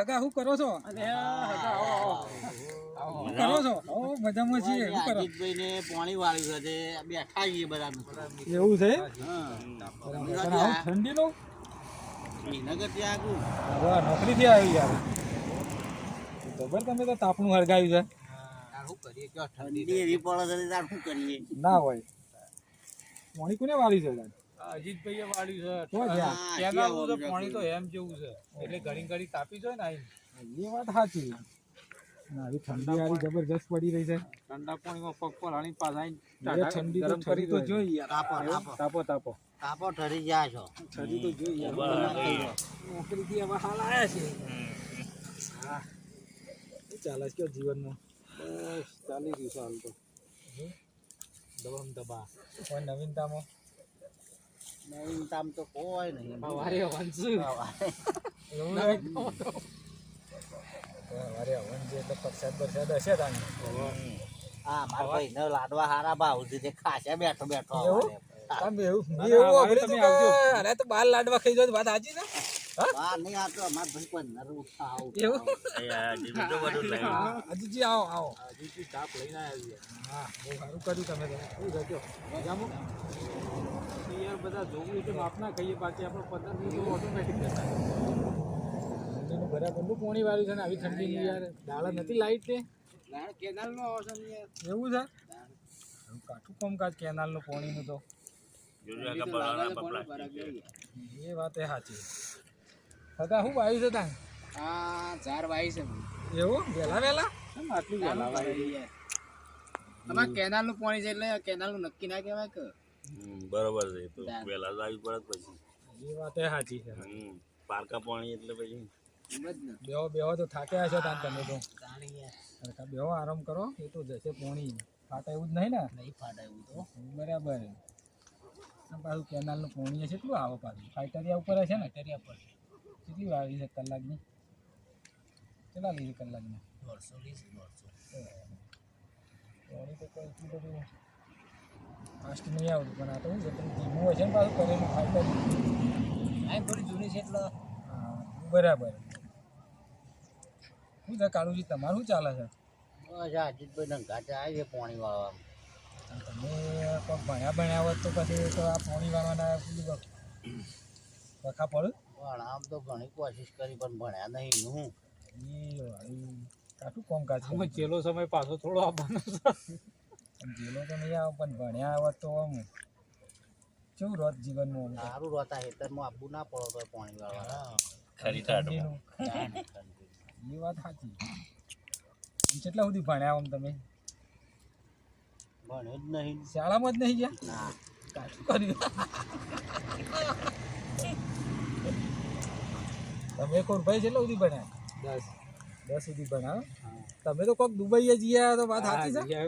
હગા શું કરો છો? કરો છો? ઓ મજામાં છીએ. શું કરો? પાણી વાળ્યું છે બેઠા છીએ બધા એવું છે? ઠંડી નો? શ્રીનગરથી આવી. હવે નોકરીથી આવ્યું યાર. ખબર તમે તો તાપણું હળગાવ્યું છે. ઠંડી એવી પડે છે શું કરીએ? ના હોય. પાણી કોને વાળી છે? અજીતભાઈએ વાળ્યું છે. હા, કેનાલનું તો પાણી તો એમ જેવું છે. એટલે ઘણી ઘણી તાપી જોઈએ ને આઈ. એ વાત સાચી. ના, આવી ઠંડી જબરજસ્ત પડી રહી છે. ઠંડા પાણીમાં પગ પર ટાઢા ઠંડી તો ગરમ ઠરી તો કરી તાપો તાપો. તાપો તાપો. તાપો ઠરી ગયા છો. ઠરી તો જોઈ યાર. નોકરીથી હવે હાલ આયા છે. હા. ચાલે છે જીવનમાં? બસ ચાલી રહ્યું છે હાલ તો. દબમ દબા. કોઈ નવીનતામાં નવીનતામ તો કોઈ નહીં. વારે વંશુ અરે હવન જે એટલે પ્રસાદ હશે તાને? હા મારા ભાઈ ને લાડવા હારા ભાવ તે ખાશે બેઠો બેઠો એવું? આમ એવું? એવું તમે આવજો. અરે તો બાર લાડવા ખાઈ જો વાત સાચી છે? હજીજી આવો આવો. હજી તાપ લઈને આવ્યા હા બહુ સારું કર્યું તમે તો. શું મજામાં? યાર બધા જોવું એટલે ના પાછી આપણે પંદર મિનિટ ઓટોમેટિક જતા બરાબર બરાબરનું પોણી વાળી છે ને આવી ઠંડી યાર. દાળ નથી લાઈટ તે કેનાલ નો ને યાર. એવું છે? કાઠું કામકાજ કેનાલનું પોણીનું તો. એ વાત એ સાચી હતા શું વાયુ છે તા આ ચાર વાયુ છે. એવું? વહેલા વહેલા? કેમ આટલું વહેલા વાળી અમારે કેનાલનું પાણી છે એટલે કેનાલનું નક્કી ના કહેવાય કે? બરોબર છે. તો વહેલા જ આવી પડે પછી. એ વાત એ સાચી છે. હમ પારકા પાણી એટલે પછી. એમ જ બેહો બેહો તો થાક્યા છો તાન તમે તો. બેહો આરામ કરો. એ તો જશે પોણી. ફાટા એવું જ નહીં ને? નહીં ફાટા એવું તો. બરાબર. પાછું કેનાલનું પોણી હશે કેટલું આવે પાછું? ફાઈટરિયા ઉપર હશે ને? ફાઈટરિયા પર કેટલી વાવી છે કલાકની કેટલા લીધી કલાકની દોઢસો લીધી દોઢસો પોણી તો કોઈ એટલું બધું ફાસ્ટ નહીં આવતું પણ આ તો શું છે પેલું ધીમું હશે ને પાછું કરેલું ફાઈટર આ થોડી જૂની છે એટલે બરાબર શું છે કાળુજી તમારું શું ચાલે છે અજીતભાઈ નંગાતે આવી છે પાણી વાળવા તમે ભણ્યા ભણ્યા હોત તો પછી તો આ પોણી વાળવાના પેલું વખા પડ્યું પણ આમ તો ઘણી કોશિશ કરી પણ ભણ્યા નહીં હું. એ કોમ છે અમે છેલ્લો સમય પાછો થોડો આપવાનો જેલો તો નહીં આવે પણ ભણ્યા આવત તો આમ કેવું રોત જીવનમાં સારું રહેતા હેતરમાં આપવું ના પડો તો પાણી વાળવા ખરી ઠંડીનું. એ વાત સાચી. કેટલા સુધી ભણ્યા આમ તમે? ભણ્યો જ નહીં. શાળામાં જ નહીં ગયા? ના. કાઠું કર્યું. તમે કોણ ભાઈ કેટલા સુધી ભણ્યા? દસ. દસ સુધી ભણ્યા તમે તો કોઈક દુબઈ આવ્યા તો વાત સાચી છે?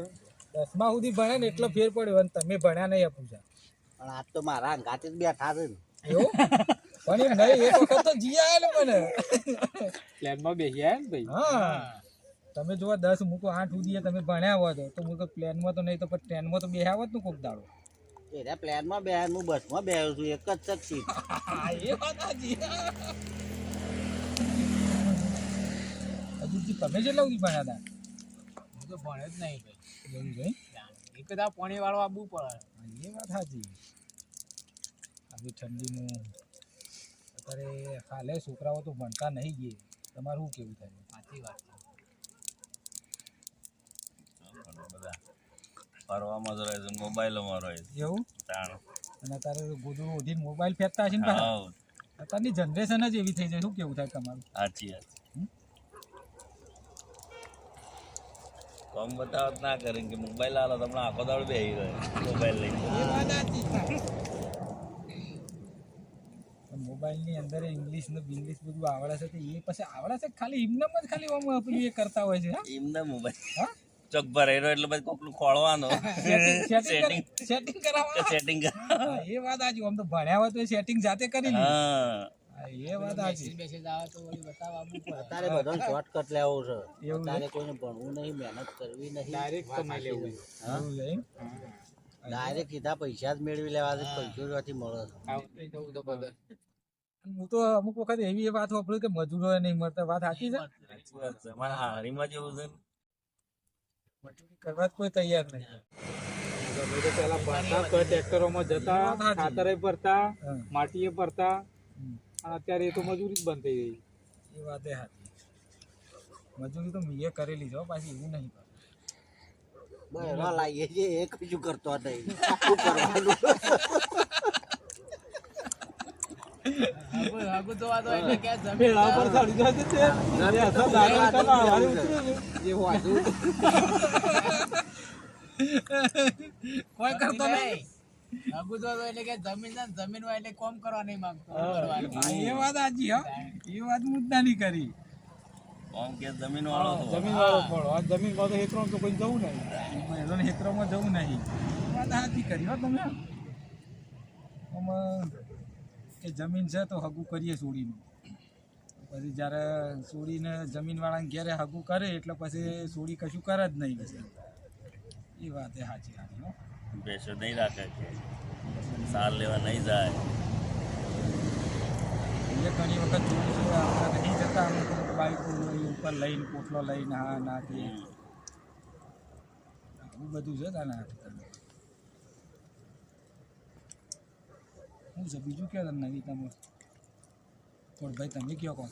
દસમા સુધી ભણ્યા ને એટલો ફેર પડ્યો અને તમે ભણ્યા નહીં આપું પણ આજ તો મારા અંગાતે જ બેઠા છે એવું? પણ એમ નહીં એક વખત તો જી આવ્યા ને મને. પ્લેનમાં બેસી આવ્યા ને ભાઈ? હા. તમે જોવા દસ મૂકો આઠ સુધી તમે ભણ્યા હોત તો હું તો પ્લેનમાં તો નહીં તો પણ ટ્રેનમાં તો બેહ્યા હોત ને કોક દાડો. એટલે પ્લેનમાં બે હું બસમાં બેહું છું એક જ છે સીટ. એ વાત સાચી હજુ તમે જેટલા સુધી ભણ્યા હતા હું તો ભણે જ નહીં ભાઈ. એવું ભાઈ એક આ પાણી વાળો આવવું પડે. એ વાત સાચી. આવી ઠંડીનું અત્યારે હાલે છોકરાઓ તો ભણતા નહીં ગયે. તમારું શું કેવું થાય? સાચી વાત છે. બધા ફરવામાં જ રહે છે મોબાઈલોમાં રહે છે. એવું? તાણ. અને અત્યારે ગોદડું ઓઢીને મોબાઈલ ફેંકતા હશે ને અત્યારની જનરેશન જ એવી થઈ જાય. શું કેવું થાય તમારું? સાચી વાત કોમ બતાવત ના કરે કે મોબાઈલ આલો તમને આખો દાડો બેહી રહ્યો. મોબાઈલ લઈને. મોબાઈલની અંદર ઇંગ્લિશ ને બિંગ્લિશ બધું આવડે છે તો એ પછી આવડે છે ખાલી એમનામ જ ખાલી આમ પેલું એ કરતા હોય છે એમના મોબાઈલ હા? ચોક ભરેલો એટલે પછી કોકનું ખોળવાનો. સેટિંગ સેટિંગ કરાવવાનું. સેટિંગ એ વાત આજુ આમ તો ભણ્યા હોય તો સેટિંગ જાતે કરી હા, એ વાત આજી મેસેજ આવે તો વળી બતાવવા આવવું અત્યારે બધાને શોર્ટકટ લેવો છે. અત્યારે કોઈને ભણવું નહીં મહેનત કરવી નહીં. ડાયરેક્ટ કમાઈ લેવું સીધા પૈસા જ મેળવી લેવા છે પૈસો ત્યાંથી મળે હું તો અમુક વખત એવી વાત વાપરું કે મજૂરો નહીં મળતા વાત સાચી છે? હારીમાં જેવું છે મજૂરી કરવા જ કોઈ તૈયાર નહીં. પેલા ભરતા ટ્રેક્ટરોમાં જતા ખાતરે ભરતા. માટીએ ભરતા. અને અત્યારે એ તો મજૂરી જ બંધ થઈ ગઈ. એ વાત એ સાચી. મજૂરી તો મેં કરેલી છે પાછી એવું નહીં બહેરો લાગે છે એક બીજું કરતો નહીં. શું કરવાનું? પેલા પર ચડી જાય છે તે. એ અસર જમીન છે. જે વાંચું કોઈ કરતો નહીં હા, એ વાત સાચી હો. એ વાત મુદ્દાની કરી. કોમ કે જમીન વાળો તો જમીન વાળો આ જમીનમાં તો હેતરો તો કોઈ જવું નહીં. મહેરોને હેતરોમાં જવું નહીં. વાત સાચી કરી હો તમે. આમાં કે જમીન છે તો હગું કરીએ સોડીનું પછી જ્યારે સોડીને જમીનવાળાને ઘેરે હગું કરે એટલે પછી સોડી કશું કરે જ નહીં. પછી એ વાત સાચી સાચી હો. ભેંસો નહીં રાખે છે સાર લેવા નહીં જાય. એટલે ઘણી વખત આપણે નહીં જતા બાઈકો ઉપર લઈને પોટલો લઈને હા ના તે આવું બધું છે તાના શું છે બીજું કયો તમને નવી તમે? પણ ભાઈ તમે કયો કહો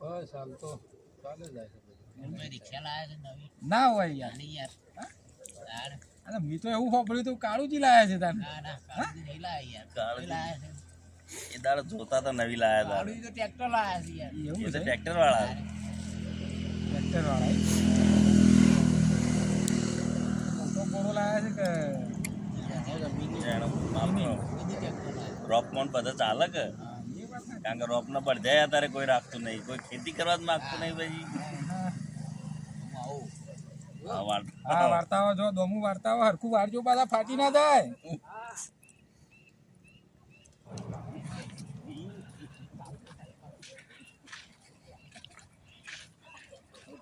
બસ હાલ તો ચાલે જાય. ના હોય યાર. અરે મેં તો એવું સાંભળ્યું કાળું કાળુજી લાયા છે તાને કાળજી. એ દાડો જોતા તો નવી લાયા હતા. એવું ટ્રેક્ટર લાયા છે ટ્રેક્ટર વાળા ટ્રેક્ટર વાળા મોટો ઘોડો લાયા છે કે? એનો આપણો રોપમાં બધો ચાલે કે? કારણ કે રોપનો પડધ્યા અત્યારે કોઈ રાખતું નહીં. કોઈ ખેતી કરવા જ માગતું નહીં પછી. હા વાર્તાઓ જો દોમું વાર્તાઓ હરખું વારજો પાછા ફાટી ના જાય.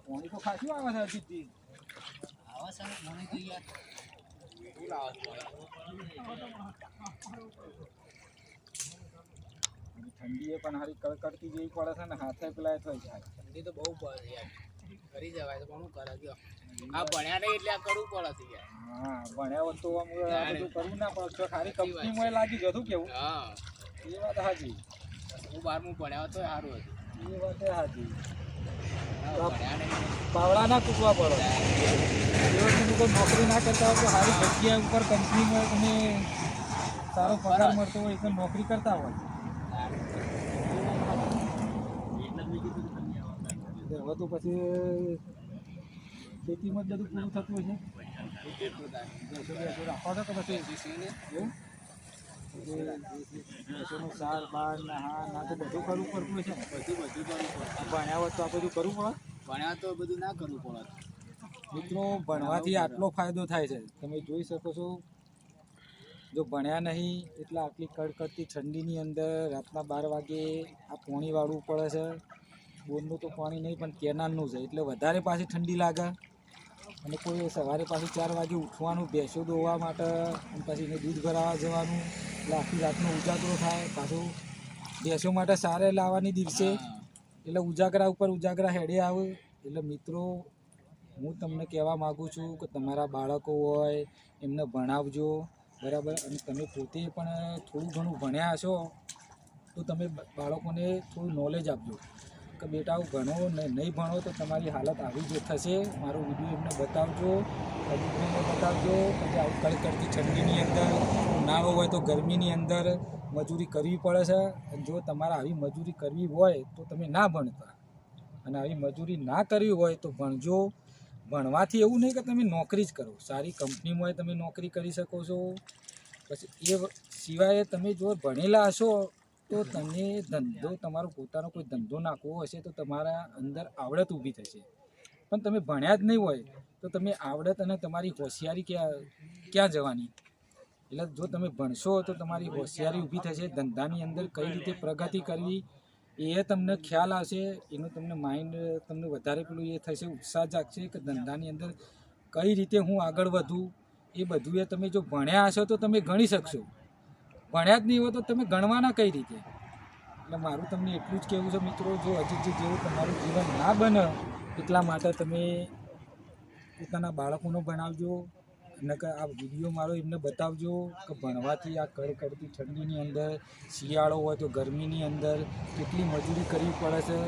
પાણી તો ખાસું આવે છે હજી ઠંડી એ પણ હારી કડકડતી જેવી પડે છે ને હાથે પેલા થઈ જાય. ઠંડી તો બહુ પડે યાર. કરી જવાય તો શું કરે? કયો આ ભણ્યા નહીં એટલે આ કરવું પડે છે હા ભણ્યા હોત તો આમ આ બધું કરવું ના પડે. જો ખાલી કંપનીમાં લાગી જતું કેવું? હા. એ વાત સાચી હું બારમું ભણ્યા તો સારું હતું. એ વાત સાચી ભણ્યા પાવડા ના કૂટવા પડે. જો નોકરી ના કરતા હોય તો સારી જગ્યા ઉપર કંપનીમાં તમે સારો પગાર મળતો હોય તો નોકરી કરતા હોય. હવે તો પછી ખેતીમાં જ બધું પૂરું થતું છો તો પછી એવું? ભેંસોનું સાર બાર હા, ના તો બધું કરવું પડતું છે બધું બધું કરવું પડે ભણ્યા હોત તો આ બધું કરવું પડે? ભણ્યા તો બધું ના કરવું પડે મિત્રો, ભણવાથી આટલો ફાયદો થાય છે. તમે જોઈ શકો છો, જો ભણ્યા નહીં, એટલે આટલી કડકડતી ઠંડીની અંદર રાતના બાર વાગે આ પોણી વાળવું પડે છે. બોરનું તો પાણી નહીં, પણ કેનાલનું છે. એટલે વધારે પાછી ઠંડી લાગે. અને કોઈ સવારે પાછું ચાર વાગે ઉઠવાનું, ભેંસો દોવા માટે, અને પછી એને દૂધ ભરાવા જવાનું. એટલે આખી રાતનો ઉજાગરો થાય. પાછું ભેંસો માટે સારે લાવવાની દિવસે. એટલે ઉજાગરા ઉપર ઉજાગરા હેડે આવે. એટલે મિત્રો, હું તમને કહેવા માગું છું કે તમારા બાળકો હોય, એમને ભણાવજો. બરાબર? અને તમે પોતે પણ થોડું ઘણું ભણ્યા હશો, તો તમે બાળકોને થોડું નોલેજ આપજો. કે બેટા, આવું ભણો ને નહીં ભણો તો તમારી હાલત આવી જ થશે. મારો વીડિયો એમને બતાવજો. અજીતભાઈને બતાવજો પછી આવું કડકડતી ઠંડીની અંદર ઉનાળો હોય તો ગરમીની અંદર મજૂરી કરવી પડે છે. જો તમારે આવી મજૂરી કરવી હોય તો તમે ના ભણતા. અને આવી મજૂરી ના કરવી હોય તો ભણજો. ભણવાથી એવું નહીં કે તમે નોકરી જ કરો. સારી કંપનીમાં તમે નોકરી કરી શકો છો. પછી એ સિવાય તમે જો ભણેલા હશો તો તમે ધંધો, તમારો પોતાનો કોઈ ધંધો નાખવો હશે તો તમારા અંદર આવડત ઊભી થશે. પણ તમે ભણ્યા જ નહીં હોય તો તમે આવડત અને તમારી હોશિયારી ક્યાં ક્યાં જવાની? એટલે જો તમે ભણશો તો તમારી હોશિયારી ઊભી થશે, ધંધાની અંદર કઈ રીતે પ્રગતિ કરવી એ તમને ખ્યાલ આવશે, એનું તમને માઇન્ડ તમને વધારે પેલું એ થશે, ઉત્સાહ જાગશે કે ધંધાની અંદર કઈ રીતે હું આગળ વધું, એ બધું એ તમે જો ભણ્યા હશો તો તમે ગણી શકશો. ભણ્યા જ નહીં હોય તો તમે ગણવાના કઈ રીતે? એટલે મારું તમને એટલું જ કહેવું છે મિત્રો, જો અજીતજી જેવું તમારું જીવન ના બને, એટલા માટે તમે પોતાના બાળકોનો ભણાવજો નકર આ વીડિયો મારો એમને બતાવજો કે ભણવાથી આ કડકડતી ઠંડીની અંદર, શિયાળો હોય તો ગરમીની અંદર કેટલી મજૂરી કરવી પડે છે?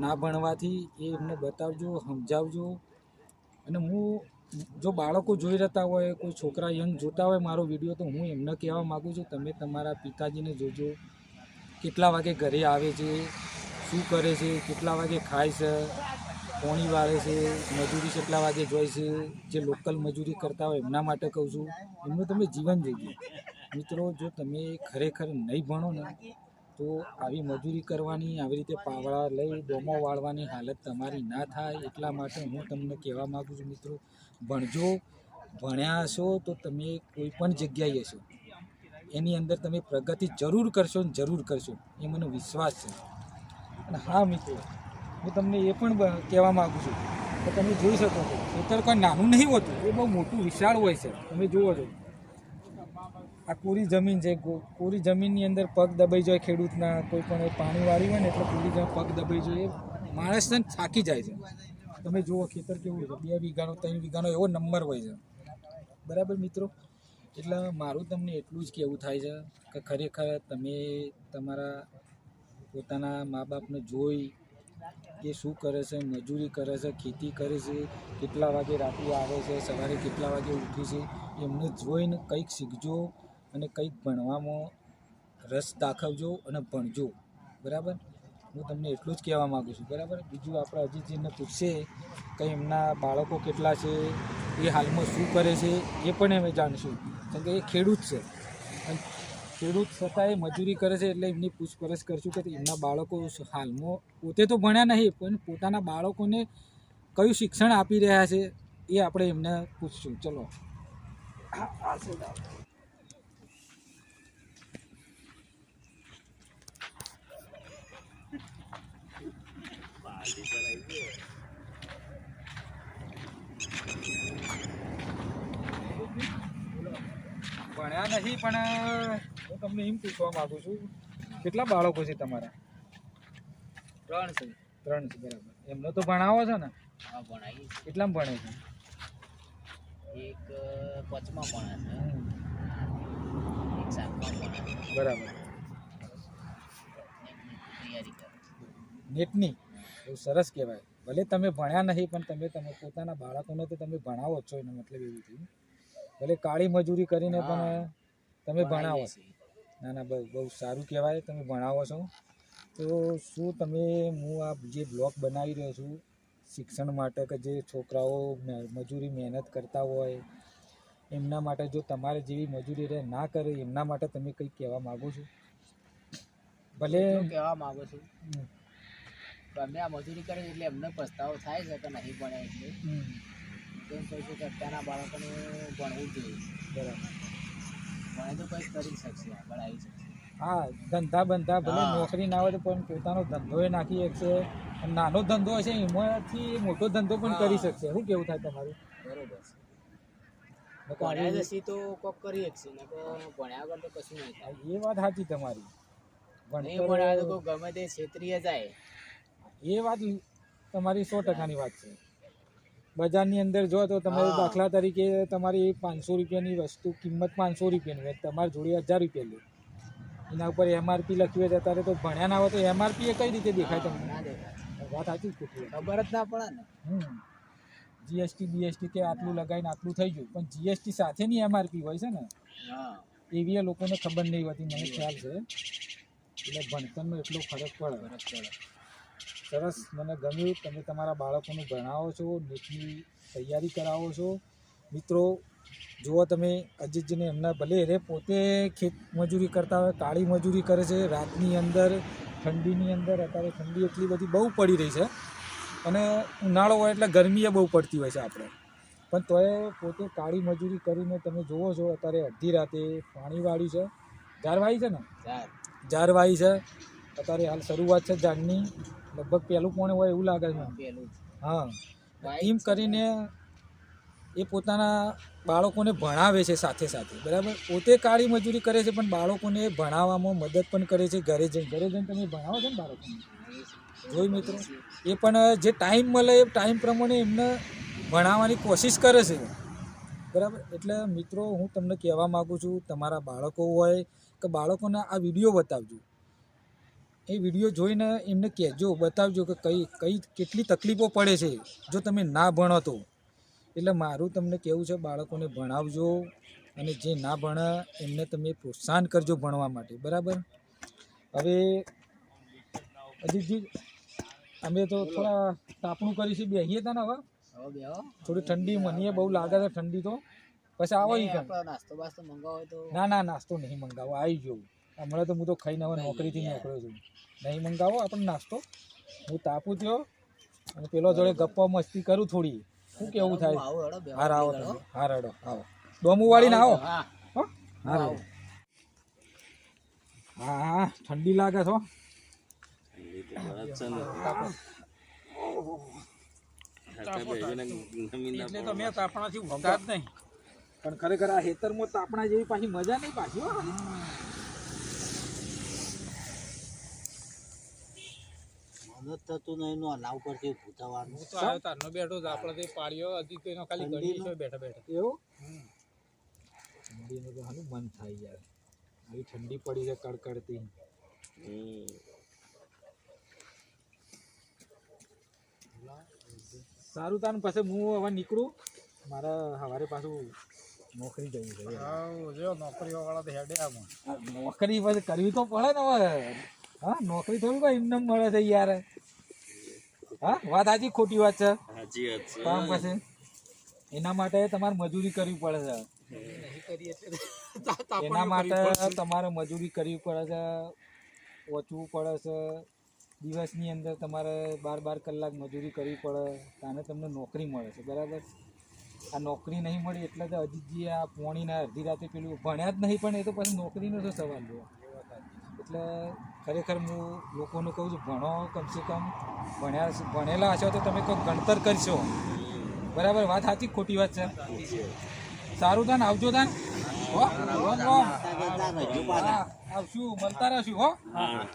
ના ભણવાથી એ એમને બતાવજો, સમજાવજો, અને હું જો બાળકો જોઈ રહેતા હોય, કોઈ છોકરા યંગ જોતા હોય, મારો વીડિયો તો હું એમને કહેવા માગું છું, તમે તમારા પિતાજીને જોજો, કેટલા વાગે ઘરે આવે છે, શું કરે છે, કેટલા વાગે ખાય છે, પોણી વાળે છે, મજૂરી કેટલા વાગે જોઈ છે, જે લોકલ મજૂરી કરતા હોય એમના માટે કહું છું. એમનું તમે જીવન જીવ્યું મિત્રો, જો તમે ખરેખર નહીં ભણો ને, તો આવી મજૂરી કરવાની, આવી રીતે પાવડા લઈ, ડોમો વાળવાની હાલત તમારી ના થાય, એટલા માટે હું તમને કહેવા માગું છું, મિત્રો. ભણજો, ભણ્યા હશો તો તમે કોઈ પણ જગ્યાએ હશો. એની અંદર તમે પ્રગતિ જરૂર કરશો ને જરૂર કરશો, એ મને વિશ્વાસ છે. અને હા મિત્રો, હું તમને એ પણ કહેવા માગું છું કે તમે જોઈ શકો છો, ખેતર કોઈ નાનું નહીં હોતું, એ બહુ મોટું વિશાળ હોય છે. તમે જુઓ છો. આ કોરી જમીન છે કોરી જમીનની અંદર પગ દબાઈ જાય ખેડૂતના, કોઈ પણ પાણી વાળી હોય ને એટલે કોરી પગ દબાઈ જાય, એ માણસને થાકી જાય છે. તમે જુઓ ખેતર કેવું છે. બે વીઘાનો, ત્રણ વીઘાનો એવો નંબર હોય છે. બરાબર મિત્રો? એટલે મારું તમને એટલું જ કહેવું થાય છે કે ખરેખર તમે તમારા પોતાના મા બાપને જોઈ કે શું કરે છે, મજૂરી કરે છે, ખેતી કરે છે, કેટલા વાગે રાત્રે આવે છે, સવારે કેટલા વાગે ઉઠે છે, એમને જોઈને કંઈક શીખજો અને કંઈક ભણવામાં રસ દાખવજો અને ભણજો. બરાબર? હું તમને એટલું જ કહેવા માગું છું, બરાબર? બીજું આપણે અજીતજીને પૂછશે કે એમના બાળકો કેટલા છે, એ હાલમાં શું કરે છે, એ પણ અમે જાણશું. કેમ કે એ ખેડૂત છે. ખેડૂત છતાંય મજૂરી કરે છે એટલે એમની પૂછપરછ કરશું કે એમના બાળકો હાલમાં પોતે તો ભણ્યા નહીં, પણ પોતાના બાળકોને કયું શિક્ષણ આપી રહ્યા છે એ આપણે એમને પૂછશું. ચલો. ભણ્યા નથી પણ હું તમને એમ પૂછવા માંગુ છું કેટલા બાળકો છે તમારા? ત્રણ છે. ત્રણ છે બરાબર. એમને તો ભણાવો છો ને? હા ભણાવી કેટલામાં ભણે છે? એક અ, ભણે છે. એક સાતમા ભણે બરાબર. તૈયારી કરે નેટની? બહુ સરસ કહેવાય. ભલે તમે ભણ્યા નહીં પણ તમે તમે પોતાના બાળકોને તો તમે ભણાવો જ છો એનો મતલબ એવું થયું ભલે કાળી મજૂરી કરીને પણ તમે ભણાવો. છો ના ના બહુ બહુ સારું કહેવાય તમે ભણાવો છો. તો શું તમે હું આ જે બ્લોગ બનાવી રહ્યો છું શિક્ષણ માટે કે જે છોકરાઓ મજૂરી મહેનત કરતા હોય એમના માટે જો તમારે જેવી મજૂરી રહે ના કરે એમના માટે તમે કંઈક કહેવા માગો છો? ભલે હું કહેવા માગો છું. તમે આ મજૂરી કરીએ એટલે એમને પસ્તાવો થાય છે કે નહીં ભણે એટલે એમ કહું છું કે અત્યારના બાળકોને ભણવું જોઈએ. બરાબર. ભણે તો કંઈક કરી શકશે આગળ આવી શકશે. હા ધંધા બંધા ભલે નોકરી ના હોય તો પણ પોતાનો ધંધો એ નાખી શકશે. નાનો ધંધો હશે એમાંથી મોટો ધંધો પણ કરી શકશે. શું કેવું થાય તમારું? બરોબર છે. ભણ્યા જશી તો કોક કરી શકશે ને ભણ્યા વગર તો કશું નહીં થાય. એ વાત સાચી તમારી. નહીં ભણ્યા તો ગમે તે ક્ષેત્રીય જાય. એ વાત તમારી સો ટકાની વાત છે. બજારની અંદર જો તો તમારે દાખલા તરીકે તમારી પાંચસો રૂપિયાની વસ્તુ કિંમત પાંચસો રૂપિયાની હોય તમારી જોડે હજાર રૂપિયા લે. એના ઉપર એમઆરપી લખ્યું હોય અત્યારે તો ભણ્યા ના હોય તો એમઆરપી એ કઈ રીતે દેખાય તમને? વાત સાચી જ ખબર જ ના પડે ને. જીએસટી બીએસટી કે આટલું લગાવીને આટલું થઈ ગયું. પણ જીએસટી સાથેની એમઆરપી હોય છે ને? એવી એ લોકોને ખબર નહીં હોતી મને ખ્યાલ છે. એટલે ભણતરનો એટલો ફરક પડે. ફરક પડે. સરસ મને ગમ્યું. તમે તમારા બાળકોને ભણાવો છો નીટની તૈયારી કરાવો છો. મિત્રો જુઓ તમે અજીતજીને એમના ભલે રે પોતે ખેત મજૂરી કરતા હોય કાળી મજૂરી કરે છે રાતની અંદર ઠંડીની અંદર અત્યારે ઠંડી એટલી બધી બહુ પડી રહી છે. અને ઉનાળો હોય એટલે ગરમી બહુ પડતી હોય છે આપણે. પણ તોય પોતે કાળી મજૂરી કરીને તમે જુઓ છો અત્યારે અડધી રાતે પાણીવાળી છે. ઝાર છે ને? ચાર ઝાર છે. અત્યારે હાલ શરૂઆત છે ઝાડની લગભગ પહેલું કોણ હોય એવું લાગે છે. હા. એમ કરીને એ પોતાના બાળકોને ભણાવે છે સાથે સાથે. બરાબર? પોતે કાળી મજૂરી કરે છે પણ બાળકોને ભણાવવામાં મદદ પણ કરે છે ઘરે જઈને. ઘરે જઈને તમે ભણાવો છો ને બાળકોને? જોઈ મિત્રો? એ પણ જે ટાઈમ મળે એ ટાઈમ પ્રમાણે એમને ભણાવવાની કોશિશ કરે છે. બરાબર? એટલે મિત્રો હું તમને કહેવા માગું છું તમારા બાળકો હોય કે બાળકોને આ વીડિયો બતાવજો. એ વીડિયો જોઈને એમને કહેજો બતાવજો કે કઈ કઈ કેટલી તકલીફો પડે છે જો તમે ના ભણો તો. એટલે મારું તમને કહેવું છે બાળકોને ભણાવજો અને જે ના ભણે એમને તમે પ્રોત્સાહન કરજો ભણવા માટે બરાબર? હવે અજીતજી અમે તો થોડા તાપણું કરીશું બેસીએ તા ને હવે? થોડી ઠંડી મને બહુ લાગે છે ઠંડી તો. પછી આવો નાસ્તો બાસ્તો મંગાવો તો. ના ના નાસ્તો નહીં મંગાવો આવી જવું હમણાં તો હું તો ખાઈને હવે નોકરીથી નીકળ્યો છું. નહીં મંગાવો આપણે નાસ્તો. હું તાપું થયો અને પેલો જોડે ગપ્પા મસ્તી કરું થોડી. શું કેવું થાય? આવું હેડો બેહો હાર આવો હાર હડો આવો. ડોમું વાળીને આવો. હા. હો? હા હા ઠંડી લાગે છો? એટલે તો મેં તાપણાથી ઊંઘતા જ નહીં. પણ ખરેખર આ હેતરમાં તાપણા જેવી પાછી મજા નહીં પાછી મદદ થતું નહીં એનું અલાવ પરથી ભૂતાવાનું. હું તો આવ્યો તારનો બેઠો જ આપણે પાડ્યો હજી તો એનો ખાલી ઘડી છે બેઠા બેઠા. એવું? ઠંડીનું તો હાલું મન થાય યાર. આવી ઠંડી પડી છે કડકડતી. સારું તારું પાસે હું હવે નીકળું. મારે સવારે પાછું નોકરી જવું છે. નોકરીઓ વાળા તો હેડે આમાં. નોકરી પછી કરવી તો પડે ને હવે. હા નોકરી થોડી કોઈ એમને મળે છે યાર. હા વાત સાચી ખોટી વાત છે? હાજી વાત છે. કામ પછી એના માટે તમારે મજૂરી કરવી પડે છે. નહીં કરી એટલે એના માટે તમારે મજૂરી કરવી પડે છે ઓછવું પડે છે. દિવસની અંદર તમારે બાર બાર કલાક મજૂરી કરવી પડે તાને તમને નોકરી મળે છે બરાબર? આ નોકરી નહીં મળી એટલે તો અજીતજી આ પોણીના અડધી રાતે પેલું ભણ્યા જ નહીં પણ એ તો પછી નોકરીનો તો સવાલ જોવા એટલે ખરેખર હું લોકોને કહું છું ભણો કમસે કમ. ભણ્યા ભણેલા હશો તો તમે કોઈ ગણતર કરશો. બરાબર? વાત સાચી ખોટી વાત છે? સારું દાન આવજો દાન હો આવશું મળતા રહેશું હો. હા.